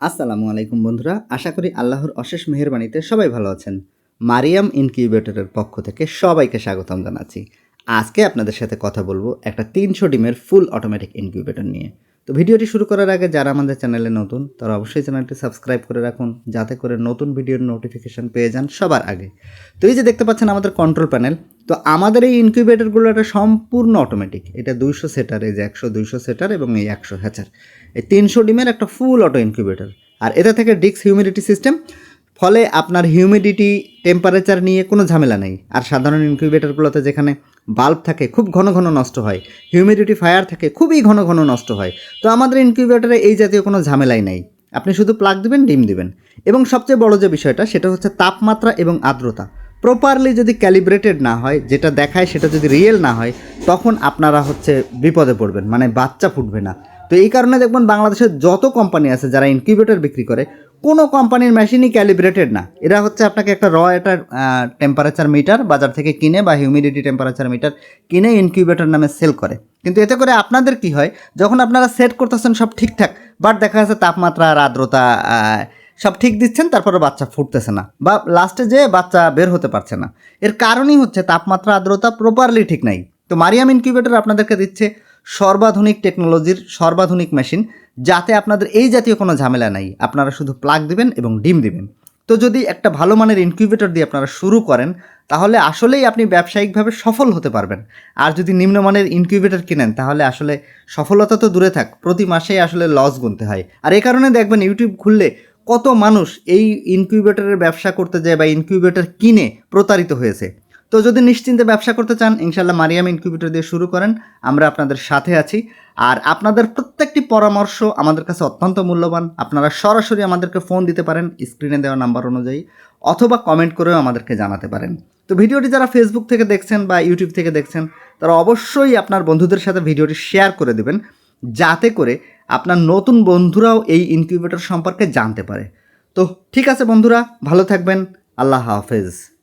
আসসালামু আলাইকুম বন্ধুরা, আশা করি আল্লাহর অশেষ মেহেরবানিতে সবাই ভালো আছেন। মারিয়াম ইনকিউবেটরের পক্ষ থেকে সবাইকে স্বাগতম জানাচ্ছি। আজকে আপনাদের সাথে কথা বলব একটা তিনশো ডিমের ফুল অটোমেটিক ইনকিউবেটর নিয়ে। তো ভিডিওটি শুরু করার আগে যারা আমাদের চ্যানেলে নতুন, তারা অবশ্যই চ্যানেলটি সাবস্ক্রাইব করে রাখুন, যাতে করে নতুন ভিডিওর নোটিফিকেশান পেয়ে যান সবার আগে। তো এই যে দেখতে পাচ্ছেন আমাদের কন্ট্রোল প্যানেল তো আমাদের এই ইনকিউবেটরগুলো এটা সম্পূর্ণ অটোমেটিক এটা দুইশো সেটার এই যে একশো, দুইশো সেটার এবং এই একশো হ্যাচার এই তিনশো ডিমের একটা ফুল অটো ইনকিউবেটর আর এটা থেকে ডিক্স হিউমিডিটি সিস্টেম ফলে আপনার হিউমিডিটি টেম্পারেচার নিয়ে কোনো ঝামেলা নেই। আর সাধারণ ইনকিউবেটরগুলোতে যেখানে বাল্ব থাকে, খুব ঘন ঘন নষ্ট হয়। হিউমিডিটি ফায়ার থাকে, খুবই ঘন ঘন নষ্ট হয়। তো আমাদের ইনকিউবেটরে এই জাতীয় কোনো ঝামেলাই নেই। আপনি শুধু প্লাগ দিবেন, ডিম দিবেন। এবং সবচেয়ে বড় যে বিষয়টা, সেটা হচ্ছে তাপমাত্রা এবং আর্দ্রতা। প্রপারলি যদি ক্যালিব্রেটেড না হয়, যেটা দেখায় সেটা যদি রিয়েল না হয়, তখন আপনারা হচ্ছে বিপদে পড়বেন মানে বাচ্চা ফুটবে না। তো এই কারণে দেখবেন বাংলাদেশের যত কোম্পানি আছে যারা ইনকিউবেটর বিক্রি করে, কোনো কোম্পানির মেশিনই ক্যালিব্রেটেড না। এরা হচ্ছে আপনাকে একটা র একটা টেম্পারেচার মিটার বাজার থেকে কিনে বা হিউমিডিটি টেম্পারেচার মিটার কিনে ইনকিউবেটর নামে সেল করে। কিন্তু এতে করে আপনাদের কি হয়, যখন আপনারা সেট করতেছেন সব ঠিকঠাক বাট দেখা যাচ্ছে তাপমাত্রা আর আর্দ্রতা সব ঠিক দিচ্ছেন তারপরে বাচ্চা ফুটতেছে না বা লাস্টে যে বাচ্চা বের হতে পারছে না। এর কারণই হচ্ছে তাপমাত্রা, আর্দ্রতা প্রপারলি ঠিক নাই। তো মারিয়াম ইনকিউবেটর আপনাদেরকে দিচ্ছে সর্বাধুনিক টেকনোলজির সর্বাধুনিক মেশিন যাতে আপনাদের এই জাতীয় কোনো ঝামেলা নাই। আপনারা শুধু প্লাগ দিবেন এবং ডিম দিবেন। তো যদি একটা ভালো মানের ইনকিউবেটর দিয়ে আপনারা শুরু করেন, তাহলে আসলেই আপনি ব্যবসায়িকভাবে সফল হতে পারবেন। আর যদি নিম্নমানের ইনকিউবেটর কিনেন, তাহলে আসলে সফলতা তো দূরে থাক। প্রতি মাসেই আসলে লস গুনতে হয়। আর এই কারণে দেখবেন ইউটিউব খুললে কত মানুষ এই ইনকিউবেটরের ব্যবসা করতে যায় বা ইনকিউবেটর কিনে প্রতারিত হয়েছে? তো যদি নিশ্চিন্তে ব্যবসা করতে চান ইনশাল্লাহ মারিয়াম ইনকিউবেটর দিয়ে শুরু করেন। আমরা আপনাদের সাথে আছি। আর আপনাদের প্রত্যেকটি পরামর্শ আমাদের কাছে অত্যন্ত মূল্যবান। আপনারা সরাসরি আমাদেরকে ফোন দিতে পারেন স্ক্রিনে দেওয়া নাম্বার অনুযায়ী, অথবা কমেন্ট করেও আমাদেরকে জানাতে পারেন। তো ভিডিওটি যারা ফেসবুক থেকে দেখছেন বা ইউটিউব থেকে দেখছেন, তারা অবশ্যই আপনার বন্ধুদের সাথে ভিডিওটি শেয়ার করে দেবেন। যাতে করে আপনার নতুন বন্ধুরাও এই ইনকিউবেটর সম্পর্কে জানতে পারে। তো ঠিক আছে বন্ধুরা, ভালো থাকবেন, আল্লাহ হাফেজ।